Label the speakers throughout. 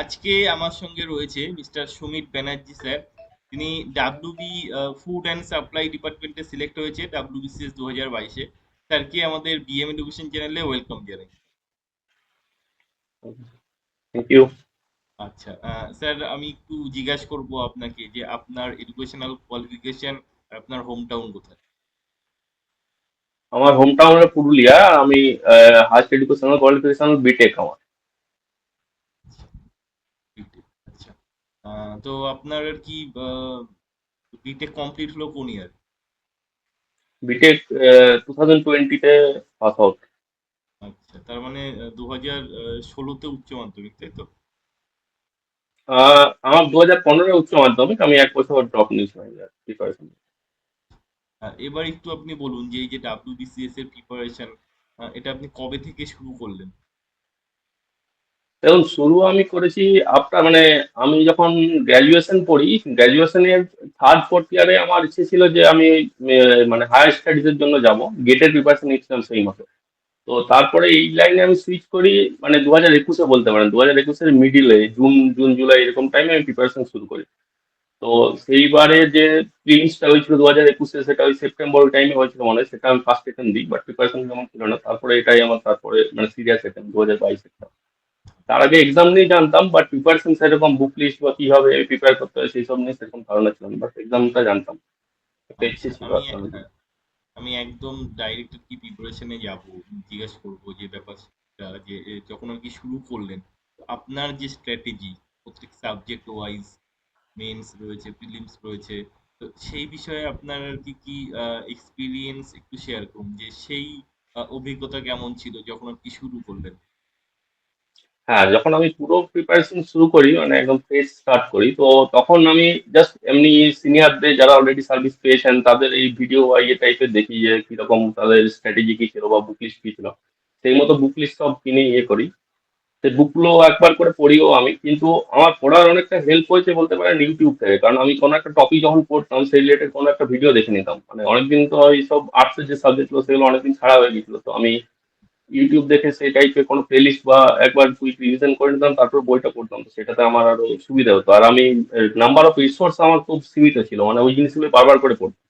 Speaker 1: আজকে আমার সঙ্গে রয়েছে মিস্টার সুমিত ব্যানার্জি স্যার। তিনি ডাব্লিউবি ফুড অ্যান্ড সাপ্লাই ডিপার্টমেন্টে সিলেক্ট হয়েছে ডাব্লিউবিসিএস দু হাজার বাইশে। স্যারকে আমাদের বিএম এডুকেশন চ্যানেলে ওয়েলকাম জানাই।
Speaker 2: থ্যাংক ইউ
Speaker 1: আচ্ছা স্যার আমি একটু জিজ্ঞাসা করব আপনাকে যে আপনার এডুকেশনাল কোয়ালিফিকেশন আপনার হোম টাউন কোথায়?
Speaker 2: আমার হোম টাউন পুরুলিয়া। আমি higher educational qualification B Tech আমার
Speaker 1: বিটেক আচ্ছা আহ, তো আপনার আর কি বিটেক কমপ্লিট হলো কোন year
Speaker 2: B Tech two thousand টোয়েন্টিতে পাস আউট
Speaker 1: আচ্ছা তার মানে দু হাজার ষোলোতে উচ্চ মাধ্যমিক তাই তো?
Speaker 2: আমার দু হাজার পনেরো উচ্চ মাধ্যমিক আমি এক বছর ড্রপ নিয়েছিলাম প্রিপারেশন
Speaker 1: এবার একটু আপনি বলুন যে এই যে ডাব্লিউবিসিএস এর প্রিপারেশন এটা আপনি কবে থেকে শুরু করলেন?
Speaker 2: দেখুন, শুরু আমি করেছি আফটার মানে আমি যখন গ্র্যাজুয়েশন পড়ি গ্র্যাজুয়েশনের থার্ড ফোর্থ ইয়ারে আমার ইচ্ছে ছিল যে আমি মানে হায়ার স্টাডিজের জন্য যাব। গেটের প্রিপারেশন নিচ্ছিলাম সেই মতো তো তারপরে এই লাইনে আমি সুইচ করি মানে দু হাজার একুশে বলতে পারেন দু হাজার একুশের মিডিলে জুন জুন, জুলাই এরকম টাইমে আমি প্রিপারেশন শুরু করি। তো সেইবারে যে প্রিলিমসটা হয়েছিল দু হাজার একুশে, সেটা ওই সেপ্টেম্বর টাইমে হয়েছিল মনে সেটা আমি ফার্স্ট অ্যাটেম্প দিই বাট প্রিপারেশন যেমন ছিল না, তারপরে এটাই আমার, তারপরে মানে সিরিয়াস অ্যাটেম্প দু হাজার বাইশে। তার আগে এক্সাম নিয়ে জানতাম বাট প্রিপারেশন সেরকম বুক লিস্ট বা কীভাবে প্রিপেয়ার করতে হয় সেই সব নিয়ে সেরকম ধারণা ছিল না বাট এক্সামটা জানতাম।
Speaker 1: আমি একদম ডাইরেক্ট কি প্রিপারেশনে যাব, জিজ্ঞেস করব যে ব্যাপারটা যে যখন আর কি শুরু করলেন আপনার যে স্ট্র্যাটেজি প্রত্যেক সাবজেক্ট ওয়াইজ মেন্স রয়েছে প্রিলিমস রয়েছে, তো সেই বিষয়ে আপনার আর কি কি এক্সপিরিয়েন্স একটু শেয়ার করুন, যে সেই অভিজ্ঞতা কেমন ছিল যখন আর কি শুরু করলেন?
Speaker 2: হ্যাঁ যখন আমি পুরো প্রিপারেশন শুরু করি মানে একদম ফ্রেশ স্টার্ট করি, তো তখন আমি জাস্ট এমনি সিনিয়রদের যারা অলরেডি সার্ভিস পেয়েছেন, তাদের এই ভিডিও বা ইয়ে টাইপের দেখি যে কীরকম তাদের স্ট্র্যাটেজি কি ছিল বা বুক লিস্ট কি ছিল। সেই মতো বুক লিস্ট সব কিনে ইয়ে করি। সেই বুকগুলো একবার করে পড়িও আমি, কিন্তু আমার পড়ার অনেকটা হেল্প হয়েছে বলতে পারেন ইউটিউব থেকে, কারণ আমি কোনো একটা টপিক যখন পড়তাম, সেই রিলেটেড কোনো একটা ভিডিও দেখে নিতাম। মানে অনেকদিন তো এইসব আর্টসের যে সাবজেক্টগুলো সেগুলো অনেকদিন ছাড়া হয়ে গেছিল তো আমি ইউটিউব দেখে সেই টাইপের কোনো প্লেলিস্ট বা একবার কুইক রিভিশন করে নিতাম, তারপর বইটা পড়তাম। তো সেটাতে আমার আরও সুবিধা হতো। আর আমি নাম্বার অফ রিসোর্স আমার খুব সীমিত ছিল মানে ওই জিনিসগুলো বারবার করে পড়তাম।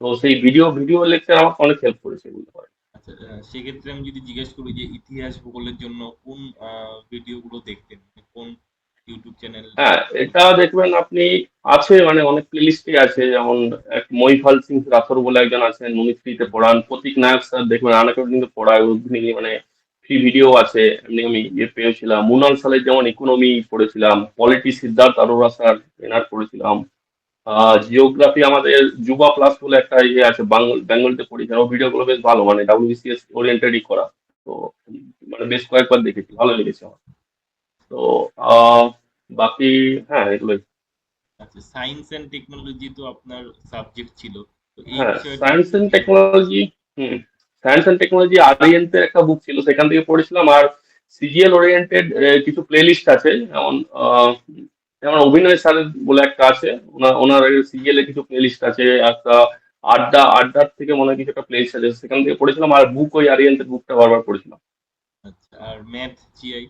Speaker 2: তো সেই ভিডিও ভিডিও লেকচার আমাকে অনেক হেল্প করেছে, বলতে পারেন।
Speaker 1: আচ্ছা সেক্ষেত্রে আমি যদি জিজ্ঞেস করি যে ইতিহাস ভূগোলের জন্য কোন ভিডিওগুলো দেখতেন? মানে কোন ইউটিউব চ্যানেল
Speaker 2: হ্যাঁ এটা দেখবেন আপনি আছে মানে অনেক প্লেলিস্টে আছে, যেমন এক সিং বলে একজন আছেন উনি ফ্রিতে পড়ান, প্রতীক নায়ক স্যার দেখবেন কিন্তু পড়ায় মানে ফ্রি ভিডিও আছে, এমনি আমি ইয়ে পেয়েছিলাম। মুনাল সালের যেমন ইকোনমি পড়েছিলাম পলিটি সিদ্ধার্থ আরোরা স্যার, এনার পড়েছিলাম। জিওগ্রাফি আমাদের যুবা প্লাস বলে একটা ইয়ে আছে বাংল বেঙ্গলতে পড়েছিলাম ভিডিওগুলো বেশ ভালো মানে ডাব্লিউবিসিএস ওরিয়েন্টেডই করা। তো মানে বেশ কয়েকবার দেখেছি, ভালো লেগেছে আমার। তো বাকি হ্যাঁ এগুলোই।
Speaker 1: আচ্ছা সায়েন্স এন্ড টেকনোলজি তো আপনার সাবজেক্ট ছিল।
Speaker 2: Science and technology hmm science and technology আরিয়েন্টের একটা বুক ছিল। সেখান থেকে পড়েছিলাম। আর সিজিএল ওরিয়েন্টেড কিছু প্লেলিস্ট আছে। যেমন যেমন অভিনয় স্যারের বলে একটা আছে। ওনার ওনার সিজিএল এর কিছু প্লেলিস্ট আছে। একটা আড্ডা আড্ডার থেকে মনে হয় কিছু একটা প্লেলিস্ট আছে। সেখান থেকে পড়েছিলাম। আর বুক ওই আরিয়েন্টের বুকটা বারবার পড়েছিলাম।
Speaker 1: আচ্ছা আর ম্যাথ জিআই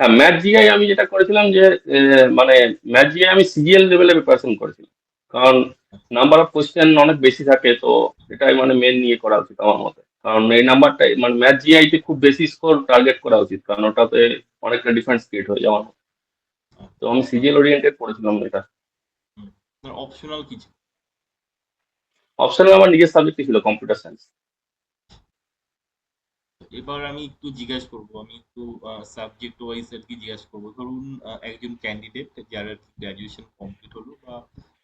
Speaker 2: হ্যাঁ ম্যাথ জিআই আমি যেটা করেছিলাম যে মানে ম্যাথ জিআই আমি সিজিএল লেভেলে প্রিপারেশন করেছিলাম। কারণ নাম্বার অফ কোশ্চেন অনেক বেশি থাকে তো এটাই মানে মেন নিয়ে করা উচিত আমার মতে। কারণ এই নাম্বারটাই মানে ম্যাথ জিআই তে খুব বেশি স্কোর টার্গেট করা উচিত কারণ ওটাতে অনেকটা ডিফারেন্স ক্রিয়েট হয়ে যাওয়ার তো আমি সিজিএল ওরিয়েন্টেড পড়েছিলাম এটা।
Speaker 1: অপশনাল কিছু?
Speaker 2: অপশনাল আমার নিজের সাবজেক্টই ছিল কম্পিউটার সায়েন্স
Speaker 1: এবার আমি একটু জিজ্ঞাসা করব আমি একটু সাবজেক্ট ওয়াইজ আর কি জিজ্ঞাসা করব। ধরুন একজন ক্যান্ডিডেট যার আর কি গ্রাজুয়েশন কমপ্লিট হলো বা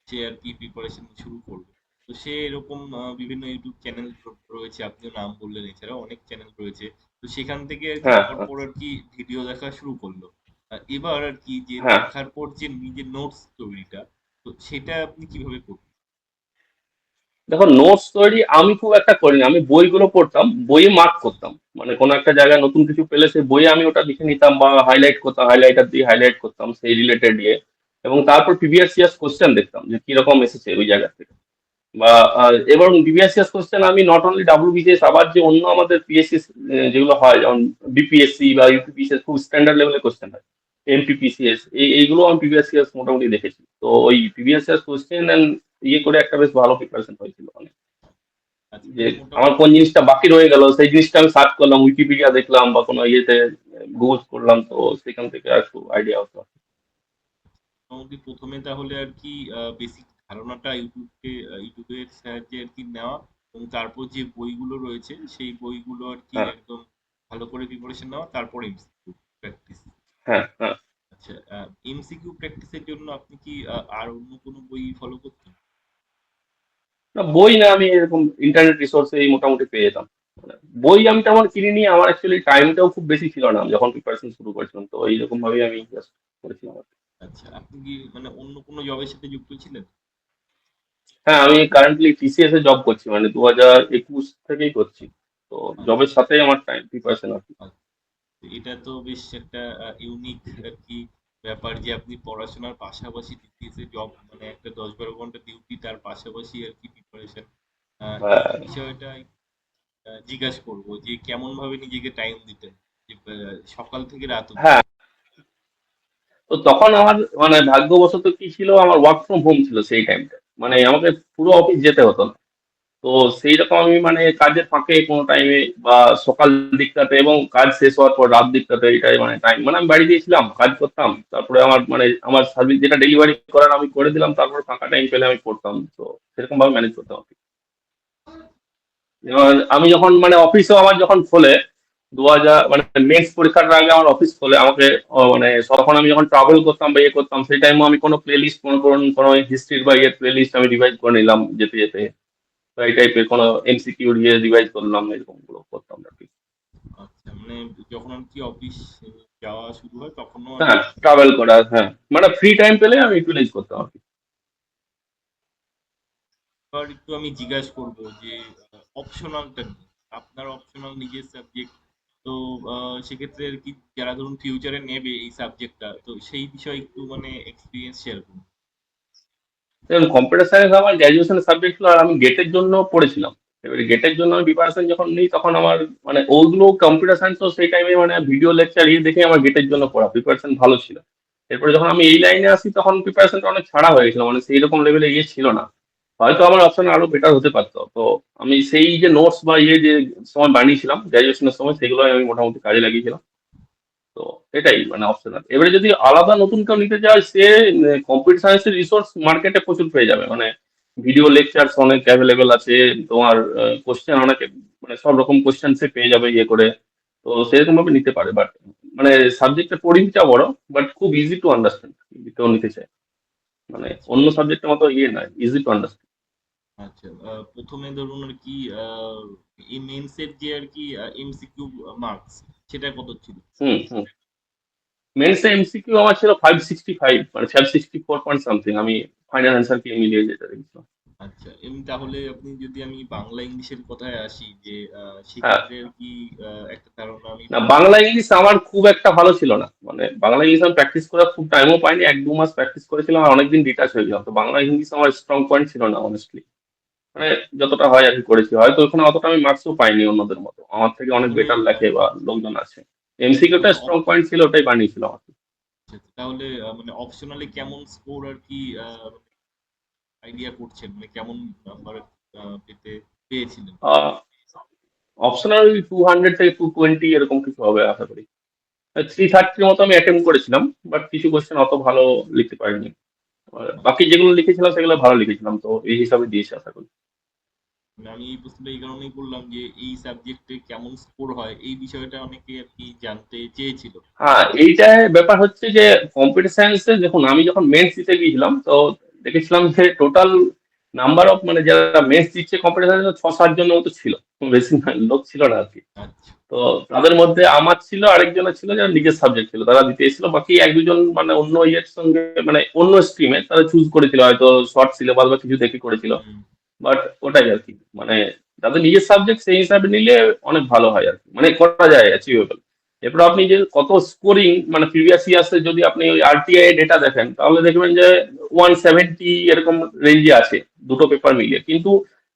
Speaker 1: সে আর কি প্রিপারেশন শুরু করল তো সে এরকম বিভিন্ন ইউটিউব চ্যানেল রয়েছে আপনিও নাম বললেন এছাড়াও অনেক চ্যানেল রয়েছে তো সেখান থেকে
Speaker 2: হ্যাঁ,
Speaker 1: আর কি ভিডিও দেখা শুরু করল। এবার আর কি যে
Speaker 2: হ্যাঁ।
Speaker 1: দেখার পর যে নিজের নোটস তৈরিটা তো সেটা আপনি কীভাবে করবেন
Speaker 2: দেখো নোটস তৈরি আমি খুব একটা করিনি। আমি বইগুলো পড়তাম বইয়ে মার্ক করতাম। মানে কোনো একটা জায়গায় নতুন কিছু পেলে সেই বইয়ে আমি ওটা লিখে নিতাম বা হাইলাইট করতাম হাইলাইটার দিয়ে হাইলাইট করতাম সেই রিলেটেড দিয়ে এবং তারপর প্রিভিয়াস কোশ্চেন দেখতাম যে কীরকম এসেছে ওই জায়গা থেকে। বা এবং প্রিভিয়াস ইয়ার্স কোশ্চেন আমি নট অনলি ডাব্লিউ বিসিএস আবার যে অন্য আমাদের পিএসসি যেগুলো হয়, যেমন বিপিএসসি বা ইউপিপিএসসি খুব স্ট্যান্ডার্ড লেভেলের কোশ্চেন হয়। এমপিপিসিএস এই, এইগুলো আমি প্রিভিয়াস ইয়ার্স মোটামুটি দেখেছি। তো ওই প্রিভিয়াস কোশ্চেন এন্ড ইয়ে করে একটা বেশ ভালো প্রিপারেশন হয়েছিল মানে
Speaker 1: আচ্ছা
Speaker 2: যে আমার কোন জিনিসটা বাকি রয়ে গেল সেই জিনিসটা আমি সার্চ করলাম উইকিপিডিয়া দেখলাম বা কোনো ইয়েতে গুগল করলাম তো সেখান থেকে একটু আইডিয়া হতো
Speaker 1: মোটামুটি প্রথমে তাহলে আর কি বেসিক ধারণাটা ইউটিউবকে ইউটিউবের সাহায্যে আর কি নেওয়া এবং তারপর যে বইগুলো রয়েছে সেই বইগুলো আর কি
Speaker 2: হ্যাঁ।
Speaker 1: একদম ভালো করে প্রিপারেশন নেওয়া তারপর এমসিকিউ প্র্যাকটিস
Speaker 2: হ্যাঁ হ্যাঁ।
Speaker 1: আচ্ছা এমসিকিউ প্র্যাকটিসের জন্য আপনি কি আর অন্য কোনো বই ফলো করতেন
Speaker 2: না বই না আমি এরকম ইন্টারনেট রিসোর্সে মোটামুটি পেয়ে যেতাম। বই আমি তেমন কিনিনি আমার অ্যাকচুয়ালি টাইমটাও খুব বেশি ছিল না। যখন প্রিপারেশন শুরু করেছিলাম তো এইরকম ভাবেই আমি জাস্ট করেছিলাম।
Speaker 1: আচ্ছা আপনি কি মানে অন্য কোনো জবের সাথে যুক্ত ছিলেন?
Speaker 2: হ্যাঁ আমি কারেন্টলি টিসিএস এ জব করছি মানে দু হাজার একুশ থেকেই করছি। তো জবের সাথেই আমার টাইম প্রিপারেশন
Speaker 1: তো এটা তো বেশ একটা ইউনিক আর কি ব্যাপার যে আপনি পড়াশোনার পাশাপাশি টিটিএসে জব মানে একটা দশ বারো ঘণ্টা ডিউটি তার পাশাপাশি আর কি প্রিপারেশন
Speaker 2: হ্যাঁ।
Speaker 1: বিষয়টা জিজ্ঞাসা করব যে কেমন ভাবে নিজেকে টাইম দিতেন সকাল থেকে রাত?
Speaker 2: হ্যাঁ। তো তখন আমার মানে ভাগ্যবশত কি ছিল আমার ওয়ার্ক ফ্রম হোম ছিল সেই টাইমটা মানে আমাকে পুরো অফিস যেতে হতো না। তো সেই রকম আমি মানে কাজের ফাঁকে কোনো টাইমে বা সকাল দিকটাতে এবং কাজ শেষ হওয়ার পর রাত দিকটাতে এটাই মানে টাইম মানে আমি বাড়ি দিয়েছিলাম কাজ করতাম, তারপরে আমার মানে আমার সার্ভিস যেটা ডেলিভারি করার আমি করে দিলাম, তারপর ফাঁকা টাইম পেলে আমি পড়তাম তো সেরকম ভাবে ম্যানেজ করতাম আমি যখন মানে অফিসও আমার যখন খোলে দু হাজার মানে নেক্সট পরীক্ষার আগে আমার অফিস খোলে, আমাকে মানে তখন আমি যখন ট্রাভেল করতাম বা ইয়ে করতাম, সেই টাইমও আমি কোনো প্লে লিস্ট কোনো কোনো হিস্ট্রির বা ইয়ে প্লে লিস্ট আমি রিভাইজ করে নিলাম যেতে যেতে। তো এই টাইপের কোনো এমসিকিউ দিয়ে রিভাইজ করলাম এরকমগুলো করতাম আর কি।
Speaker 1: আচ্ছা মানে যখন আর কি অফিস যাওয়া শুরু হয় তখনও আর
Speaker 2: হ্যাঁ ট্রাভেল করা হ্যাঁ। মানে ফ্রি টাইম পেলে আমি ইউটিলাইজ করতাম আর কি।
Speaker 1: এবার একটু আমি জিজ্ঞাসা করব যে অপশনালটা আপনার অপশনাল নিজের সাবজেক্ট তো সেক্ষেত্রে আর কি যারা ধরুন ফিউচারে নেবে এই সাবজেক্টটা তো সেই বিষয়ে একটু মানে এক্সপিরিয়েন্স শেয়ার করুন।
Speaker 2: দেখুন কম্পিউটার সায়েন্স আমার গ্র্যাজুয়েশনের সাবজেক্ট ছিল আর আমি গেটের জন্য পড়েছিলাম। এবারে গেটের জন্য আমি প্রিপারেশন যখন নিই, তখন আমার মানে ওগুলো কম্পিউটার সায়েন্স সেই টাইমে মানে ভিডিও লেকচার ইয়ে দেখে আমার গেটের জন্য পড়া। প্রিপারেশন ভালো ছিল। এরপরে যখন আমি এই লাইনে আসি, তখন প্রিপারেশনটা অনেক ছাড়া হয়ে গেছিল মানে সেই রকম লেভেলে ইয়ে ছিল না। হয়তো আমার অপশন আরও বেটার হতে পারতো। তো আমি সেই যে নোটস বা ইয়ে যে সময় বানিয়েছিলাম গ্র্যাজুয়েশনের সময় সেগুলো আমি মোটামুটি কাজে লাগিয়েছিলাম। তো এটাই মানে অপশনাল এবারে যদি আলাদা নতুন কেউ নিতে চায়, সে কম্পিউটার সায়েন্সের রিসোর্স মার্কেটে প্রচুর পেয়ে যাবে। মানে ভিডিও লেকচারস অনেক অ্যাভেলেবেল আছে, তোমার কোশ্চেন অনেক মানে সব রকম কোশ্চেন সে পেয়ে যাবে ইয়ে করে। তো সেরকম ভাবে নিতে পারে বাট মানে সাবজেক্টের পরিধিটা বড় বাট খুব ইজি টু আন্ডারস্ট্যান্ড কেউ নিতে চায়। মানে অন্য সাবজেক্টের মতো ইয়ে নয় ইজি টু আন্ডারস্ট্যান্ড
Speaker 1: আচ্ছা প্রথমে ধরুন আর কি এই মেন্সের যে আর কি এমসিকিউ মার্কস সেটা কত ছিল?
Speaker 2: মেন্সে এমসিকিউ আমার ছিল ফাইভ সিক্সটি ফাইভ মানে five sixty four point something আমি ফাইনাল অ্যান্সার কে মিলিয়ে যেটা দেখছিলাম।
Speaker 1: আচ্ছা এমনি তাহলে আপনি যদি আমি বাংলা ইংলিশের কথায় আসি যে
Speaker 2: হ্যাঁ।
Speaker 1: সেক্ষেত্রে কি একটা ধারণা আমি
Speaker 2: না বাংলা ইংলিশ আমার খুব একটা ভালো ছিল না মানে বাংলা ইংলিশ আমি প্র্যাকটিস করার খুব টাইমও পাইনি এক দু মাস প্র্যাকটিস করেছিলাম আর অনেকদিন ডিটাচ হয়ে গেলাম তো বাংলা ইংলিশ আমার স্ট্রং পয়েন্ট ছিল না অনেস্টলি মানে যতটা হয় আর কি করেছি। হয়তো ওখানে অতটা আমি মার্কসও পাইনি অন্যদের মতো। আমার থেকে অনেক বেটার লেখে বা লোকজন আছে। এমসিকিউটা স্ট্রং পয়েন্ট ছিল ওটাই বানিয়েছিলাম আর কি
Speaker 1: আচ্ছা, তাহলে মানে অপশনালি কেমন স্কোর আর কি আইডিয়া করছেন? মানে কেমন নাম্বার পেতে পেয়েছিলেন?
Speaker 2: অপশনাল টু হান্ড্রেড থেকে টু টোয়েন্টি এরকম কিছু হবে আশা করি। থ্রি থার্টির মতো আমি অ্যাটেম্প করেছিলাম বাট কিছু কোশ্চেন অত ভালো লিখতে পারিনি। বাকি যেগুলো লিখেছিলাম সেগুলো ভালো লিখেছিলাম তো এই হিসাবে দিয়েছি আশা করি।
Speaker 1: মানে আমি এই প্রশ্নটা এই কারণেই করলাম যে এই সাবজেক্টে কেমন স্কোর হয় এই বিষয়টা অনেকে আর কি জানতে চেয়েছিল।
Speaker 2: হ্যাঁ এইটা ব্যাপার হচ্ছে যে কম্পিউটার সায়েন্সে দেখুন আমি যখন মেন্স দিতে গিয়েছিলাম তো দেখেছিলাম যে টোটাল নাম্বার অফ মানে যারা মেন্স দিচ্ছে কম্পিউটার সায়েন্সে ছ সাত জনের মতো ছিল। বেশি না, লোক ছিল না আর কি।
Speaker 1: আচ্ছা।
Speaker 2: তো তাদের মধ্যে আমার ছিল, আরেকজনের ছিল যারা নিজের সাবজেক্ট ছিল, তারা দিতে এসেছিল। বাকি এক দুজন মানে অন্য ইয়ের সঙ্গে মানে অন্য স্ট্রিমে তারা চুজ করেছিল, হয়তো শর্ট সিলেবাস বা কিছু দেখে করেছিল। বাট ওটাই আর কি মানে যাদের নিজের সাবজেক্ট সেই হিসাবে নিলে অনেক ভালো হয় আর কি মানে করা যায় অ্যাচিভেবল এরপর আপনি যে কত স্কোরিং মানে প্রিভিয়াস ইয়ার্সে যদি আপনি ওই আরটিআই ডেটা দেখেন, তাহলে দেখবেন যে ওয়ান সেভেন্টি এরকম রেঞ্জে আছে, দুটো পেপার মিলিয়ে। কিন্তু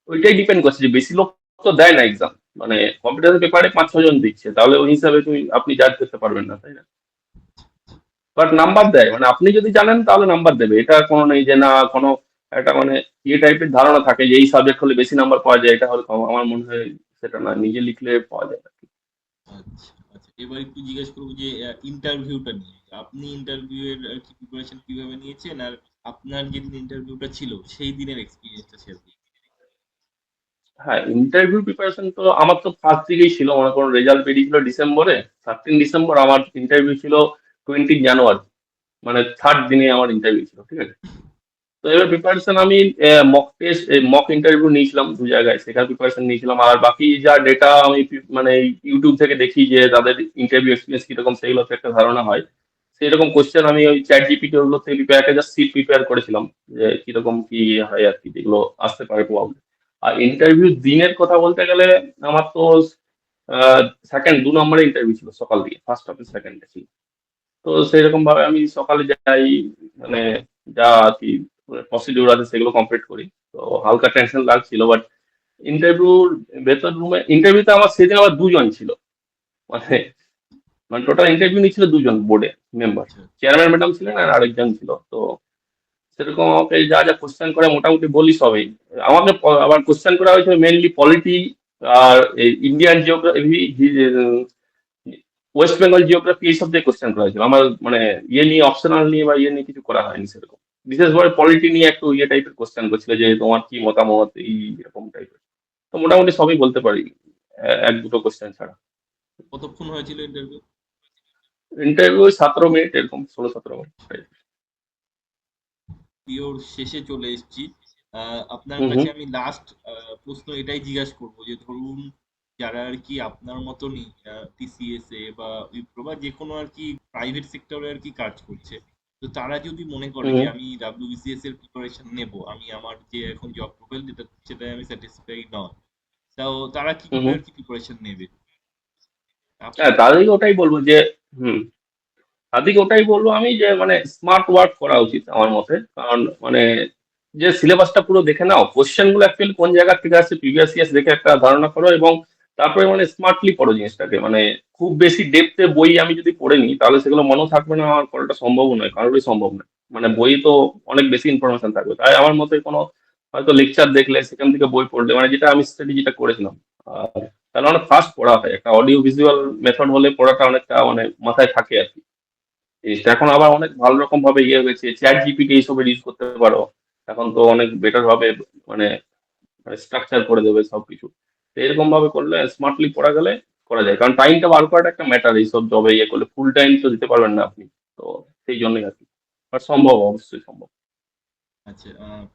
Speaker 2: ওইটাই ডিপেন্ড করছে যে বেশি লোক তো দেয় না এক্সাম মানে কম্পিউটারের পেপারে পাঁচ ছজন দিচ্ছে, তাহলে ওই হিসাবে তুমি আপনি জাজ করতে পারবেন না, তাই না? বাট নাম্বার দেয় মানে আপনি যদি জানেন, তাহলে নাম্বার দেবে। এটা কোনো নেই যে না, কোনো একটা মানে ইয়ে টাইপের ধারণা থাকে যে এই সাবজেক্ট হলে বেশি নাম্বার পাওয়া যায়, এটা হলে আমার মনে হয় সেটা না নিজে লিখলে পাওয়া যায়।
Speaker 1: আচ্ছা আচ্ছা এবার একটু জিজ্ঞেস করব যে ইন্টারভিউটা নিয়ে। আপনি ইন্টারভিউ এর কি প্রিপারেশন কীভাবে নিয়েছেন? আর আপনার যেদিন ইন্টারভিউটা ছিল, সেই দিনের এক্সপিরিয়েন্সটা শেয়ার
Speaker 2: হ্যাঁ ইন্টারভিউ প্রিপারেশন তো আমার তো ফার্স্ট দিকেই ছিল, মনে করুন রেজাল্ট বেরিয়েছিল ডিসেম্বরে থার্টিন ডিসেম্বর আমার ইন্টারভিউ ছিল টোয়েন্টি জানুয়ারি মানে থার্ড দিনে আমার ইন্টারভিউ ছিল, ঠিক আছে? তো এবার প্রিপারেশন আমি মক টেস্ট মক ইন্টারভিউ নিয়েছিলাম দু জায়গায়, সেখানে প্রিপারেশন নিয়েছিলাম, আর বাকি যা ডেটা আমি মানে ইউটিউব থেকে দেখি যে তাদের ইন্টারভিউ এক্সপিরিয়েন্স কীরকম সেগুলো একটা ধারণা হয়। সেরকম কোশ্চেন আমি ওই চ্যাট জিপিটি ওগুলো থেকে প্রিপেয়ার একটা জাস্ট সিট প্রিপেয়ার করেছিলাম, যে কীরকম কি হয় আর কি, যেগুলো আসতে পারে প্রবলেম আর ইন্টারভিউ দিনের কথা বলতে গেলে আমার তো সেকেন্ড দু নম্বরে ইন্টারভিউ ছিল সকাল দিকে ফার্স্ট অফ সেকেন্ডে ছিল। তো সেরকম ভাবে আমি সকালে যাই মানে যা আর কি প্রসিডিউর আছে সেগুলো কমপ্লিট করি। তো হালকা টেনশন লাগছিল বাট ইন্টারভিউর ভেতর রুমে ইন্টারভিউতে আমার সেদিন আবার দুজন ছিল। মানে মানে টোটাল ইন্টারভিউ নিচ্ছিল দুজন বোর্ডে মেম্বার চেয়ারম্যান ম্যাডাম ছিলেন আর আরেকজন ছিল। তো সেরকম আমাকে যা যা কোশ্চেন করে মোটামুটি বলি সবই। আমাকে আবার কোশ্চেন করা হয়েছিল মেনলি পলিটি আর Indian geography West Bengal geography এইসব দিয়ে কোশ্চেন করা হয়েছিল। আমার মানে ইয়ে নিয়ে অপশনাল নিয়ে বা ইয়ে নিয়ে কিছু করা হয়নি সেরকম। বিশেষ করে পলিটি নিয়ে একটু ইয়ে টাইপের কোশ্চেন করছিল যে তোমার কি মতামত এই এরকম টাইপের তো মোটামুটি সবই বলতে পারি এক দুটো কোশ্চেন ছাড়া।
Speaker 1: কতক্ষণ হয়েছিল ইন্টারভিউ
Speaker 2: ইন্টারভিউ সতেরো মিনিট এরকম ষোলো সতেরো মিনিট।
Speaker 1: পিওর শেষে চলে এসেছি। আপনার কাছে আমি লাস্ট প্রশ্ন এটাই জিজ্ঞাসা করব যে ধরুন যারা আর কি আপনার মতনই টিসিএস এ বা উইপ্রো বা যে কোনো আর কি প্রাইভেট সেক্টরে আর কি কাজ করছে তো তারা যদি মনে করে যে আমি ডাব্লিউবিসিএস এর প্রিপারেশন নেব আমি আমার যে এখন জব প্রোফাইল যেটা সেটাই আমি স্যাটিসফাই নয় তাও তারা কি করে আর কি প্রিপারেশন নেবে?
Speaker 2: হ্যাঁ তাদেরকে ওটাই বলব যে হুম। তাদেরকে ওটাই বলব আমি যে মানে স্মার্ট ওয়ার্ক করা উচিত আমার মতে। কারণ মানে যে সিলেবাসটা পুরো দেখে নাও কোশ্চেনগুলো অ্যাকচুয়ালি কোন জায়গা থেকে আসছে প্রিভিয়াস ইয়ার্স দেখে একটা ধারণা করো এবং তারপরে মানে স্মার্টলি পড়ো জিনিসটাকে। মানে খুব বেশি ডেপথে বই আমি যদি পড়ে নিই, তাহলে সেগুলো মনেও থাকবে না আমার পড়াটা সম্ভব নয়, কারোরই সম্ভব নয়। মানে বই তো অনেক বেশি ইনফরমেশন থাকবে। তাই আমার মতে কোনো, হয়তো লেকচার দেখলে, সেখান থেকে বই পড়লে মানে যেটা আমি স্টাডি যেটা করেছিলাম তাহলে অনেক ফাস্ট পড়া হয়। একটা অডিও ভিজুয়াল মেথড হলে পড়াটা অনেকটা মানে মাথায় থাকে আর কি। জিনিসটা এখন আবার অনেক ভালো রকম ভাবে ইয়ে হয়েছে। চ্যাট জিপিটি এইসবের ইউজ করতে পারো। এখন তো অনেক বেটার ভাবে মানে স্ট্রাকচার করে দেবে সবকিছু। তো এরকম ভাবে করলে স্মার্টলি পড়া গেলে করা যায়। কারণ টাইমটা বার করাটা একটা ম্যাটার এইসব জবে ইয়ে করলে। ফুল টাইম তো দিতে পারবেন না আপনি। তো সেই জন্যই আর কি। বাট সম্ভব অবশ্যই সম্ভব।
Speaker 1: আচ্ছা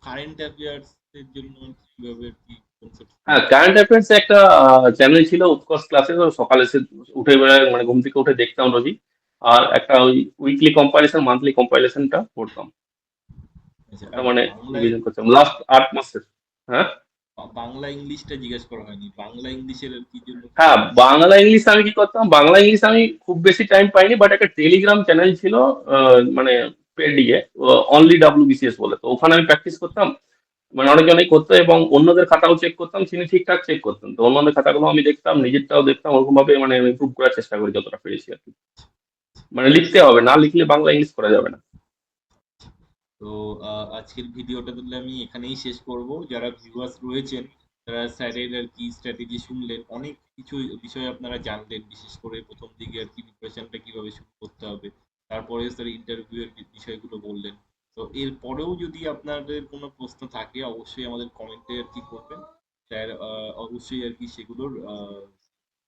Speaker 1: কারেন্ট অ্যাফেয়ার্স এর জন্য কীভাবে কি
Speaker 2: হ্যাঁ কারেন্ট অ্যাফেয়ার্স একটা চ্যানেল ছিল উৎকর্ষ ক্লাসে সকালে উঠে বেড়ায় মানে ঘুম থেকে উঠে দেখতাম রোজই। আর একটা ওই উইকলি কম্পাইলেশন মান্থলি কম্পাইলেশনটা পড়তাম মানে রিভিশন করতাম। লাস্ট আট মাসের হ্যাঁ?
Speaker 1: বাংলা ইংলিশটা জিজ্ঞেস করা হয়নি। বাংলা ইংলিশের কি জন্য?
Speaker 2: হ্যাঁ বাংলা ইংলিশ আমি কি করতাম? বাংলা ইংলিশ আমি খুব বেশি টাইম পাইনি বাট একটা টেলিগ্রাম চ্যানেল ছিল মানে পেড ইয়ে অনলি ডাব্লিউ বিসিএস বলে। তো ওখানে আমি প্র্যাকটিস করতাম। মানে অনেকজনই করতো এবং অন্যদের খাতাও চেক করতাম তিনি ঠিকঠাক চেক করতাম তো অন্যদের খাতাগুলো আমি দেখতাম নিজেরটাও দেখতাম ওরকম ভাবে মানে ইমপ্রুভ করার চেষ্টা করি যতটা পেরেছি আর কি। মানে লিখতে হবে, না লিখলে বাংলা ইংলিশ করা যাবে না।
Speaker 1: তো আজকের ভিডিওটা তাহলে আমি এখানেই শেষ করব। যারা ভিউয়ার্স রয়েছেন, তারা স্যারের আর কি স্ট্র্যাটেজি শুনলেন, অনেক কিছু বিষয় আপনারা জানলেন, বিশেষ করে প্রথম দিকে আর কি প্রিপারেশনটা কীভাবে শুরু করতে হবে, তারপরে স্যার ইন্টারভিউ এর বিষয়গুলো বললেন। তো, এর পরেও যদি আপনাদের কোনো প্রশ্ন থাকে, অবশ্যই আমাদের কমেন্টে আর কি করবেন। স্যার অবশ্যই আর কি সেগুলোর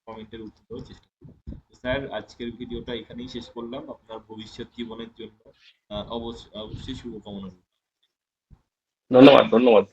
Speaker 1: কমেন্টের উত্তর চেষ্টা করব। স্যার, আজকের ভিডিওটা এখানেই শেষ করলাম। আপনার ভবিষ্যৎ জীবনের জন্য অবশ্যই শুভকামনা।
Speaker 2: ধন্যবাদ ধন্যবাদ।